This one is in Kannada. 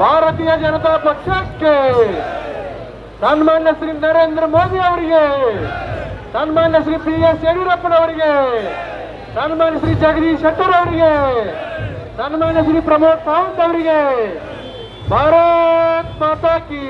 ಭಾರತೀಯ ಜನತಾ ಪಕ್ಷಕ್ಕೆ ಸನ್ಮಾನ್ಯ ಶ್ರೀ ನರೇಂದ್ರ ಮೋದಿ ಅವರಿಗೆ, ಸನ್ಮಾನ್ಯ ಶ್ರೀ ಪಿ ಎಸ್ ಯಡಿಯೂರಪ್ಪನವರಿಗೆ, ಸನ್ಮಾನ್ಯ ಶ್ರೀ ಜಗದೀಶ್ ಶೆಟ್ಟರ್ ಅವರಿಗೆ, ಸನ್ಮಾನ್ಯ ಶ್ರೀ ಪ್ರಮೋದ್ ಸಾವಂತ್ ಅವರಿಗೆ, ಭಾರತ್ ಮಾತಾ ಕಿ